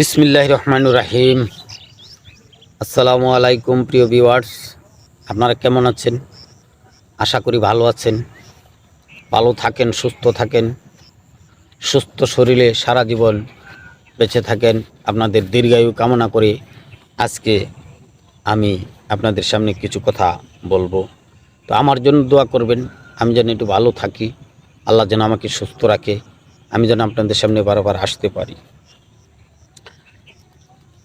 বিসমিল্লাহ রহমানুর রাহিম। আসসালামু আলাইকুম প্রিয় ভিওয়ার্স আপনারা কেমন আছেন? আশা করি ভালো আছেন। ভালো থাকেন, সুস্থ থাকেন। সুস্থ শরীরে সারা জীবন বেঁচে থাকেন। আপনাদের দীর্ঘায়ু কামনা করে আজকে আমি আপনাদের সামনে কিছু কথা বলব। তো আমার জন্য দোয়া করবেন, আমি যেন একটু ভালো থাকি। আল্লাহ যেন আমাকে সুস্থ রাখে। আমি যেন আপনাদের সামনে বারবার আসতে পারি।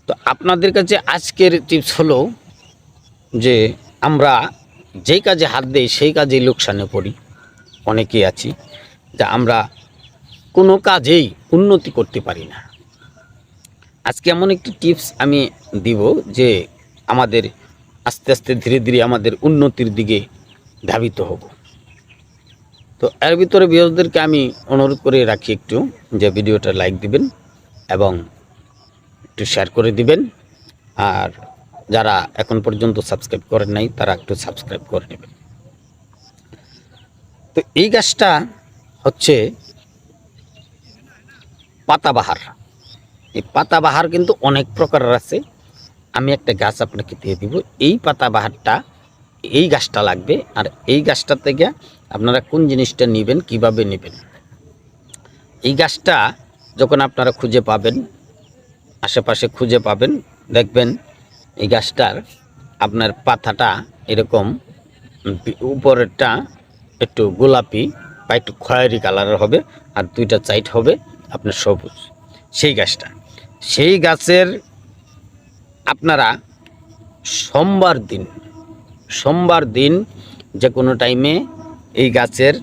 তো আপনাদের কাছে আজকের টিপস হলো যে আমরা যেই কাজে হাত দিই, সেই কাজেই লোকসানে পড়ি। অনেকেই আছি যে আমরা কোনো কাজেই উন্নতি করতে পারি না। আজকে এমন একটি টিপস আমি দিব যে আমাদের আস্তে আস্তে ধীরে ধীরে আমাদের উন্নতির দিকে ধাবিত হব। তো এর ভিতরে বিরোধীদেরকে আমি অনুরোধ করে রাখি একটু যে ভিডিওটা লাইক দিবেন এবং একটু শেয়ার করে দিবেন। আর যারা এখন পর্যন্ত সাবস্ক্রাইব করেন নাই, তারা একটু সাবস্ক্রাইব করে নেবেন। তো এই গাছটা হচ্ছে পাতাবাহার। এই পাতাবাহার কিন্তু অনেক প্রকারের আছে। আমি একটা গাছ আপনাকে দিয়ে দিব। এই পাতাবাহারটা, এই গাছটা লাগবে। আর এই গাছটা থেকে আপনারা কোন জিনিসটা নেবেন, কীভাবে নেবেন? এই গাছটা যখন আপনারা খুঁজে পাবেন আশেপাশে খুঁজে পাবেন। দেখবেন এই গাছটার আপনার পাতাটা এরকম উপরেরটা একটু গোলাপি বা একটু খয়েরি কালারের হবে আর দুইটা চাইট হবে আপনার সবুজ। সেই গাছটা। সেই গাছের আপনারা সোমবার দিন সোমবার দিন যে কোনো টাইমে এই গাছের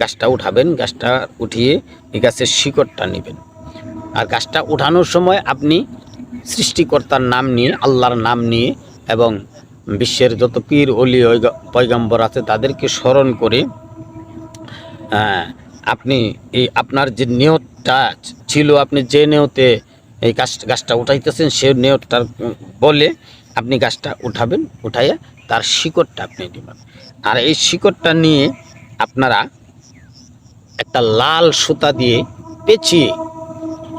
গাছটা উঠাবেন, গাছটা উঠিয়ে এই গাছের শিকড়টা নেবেন। আর গাছটা উঠানোর সময় আপনি সৃষ্টিকর্তার নাম নিয়ে আল্লাহর নাম নিয়ে এবং বিশ্বের যত পীর অলি পয়গম্বর আছে তাদেরকে স্মরণ করে আহ, আপনি এই আপনার যে নিয়তটা ছিল আপনি যে নিয়তে এই গাছ গাছটা উঠাইতেছেন সে নিয়তটার বলে আপনি গাছটা উঠাবেন উঠাইয়া তার শিকড়টা আপনি নেবেন আর এই শিকড়টা নিয়ে আপনারা একটা লাল সুতা দিয়ে পেঁচিয়ে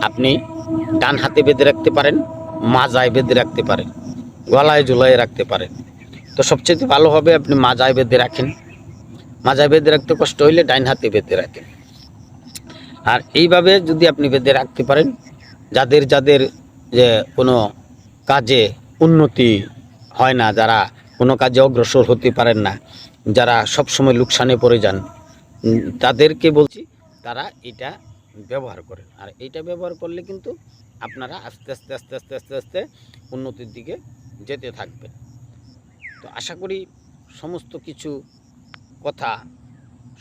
আপনি ডান হাতে বেঁধে রাখতে পারেন, মাজায় বেঁধে রাখতে পারেন, গলায় ঝুলায় রাখতে পারেন। তো সবচেয়ে ভালো হবে আপনি মাজায় বেঁধে রাখেন। মাজায় বেঁধে রাখতে কষ্ট হইলে ডাইন হাতে বেঁধে রাখেন। আর এইভাবে যদি আপনি বেঁধে রাখতে পারেন, যাদের যাদের যে কোনো কাজে উন্নতি হয় না, যারা কোনো কাজে অগ্রসর হতে পারেন না, যারা সবসময় লোকসানে পড়ে যান তাদেরকে বলছি, তারা এটা ব্যবহার করেন। আর এইটা ব্যবহার করলে কিন্তু আপনারা আস্তে আস্তে আস্তে আস্তে আস্তে আস্তে উন্নতির দিকে যেতে থাকবেন। তো আশা করি সমস্ত কিছু কথা,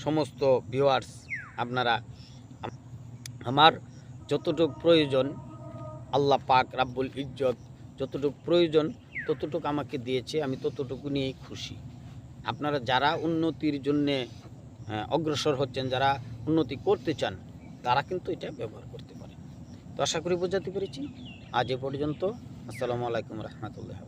সমস্ত ভিউয়ার্স আপনারা আমার যতটুকু প্রয়োজন, আল্লাহ পাক রাব্বুল ইজ্জত যতটুকু প্রয়োজন, ততটুকু আমাকে দিয়েছে, আমি ততটুকু নিয়েই খুশি। আপনারা যারা উন্নতির জন্যে অগ্রসর হচ্ছেন, যারা উন্নতি করতে চান তারা কিন্তু এটা ব্যবহার করতে পারে। তো আশা করি বোঝাতে পেরেছি। আজ এ পর্যন্ত। আসসালামু আলাইকুম রহমতুল্লাহ।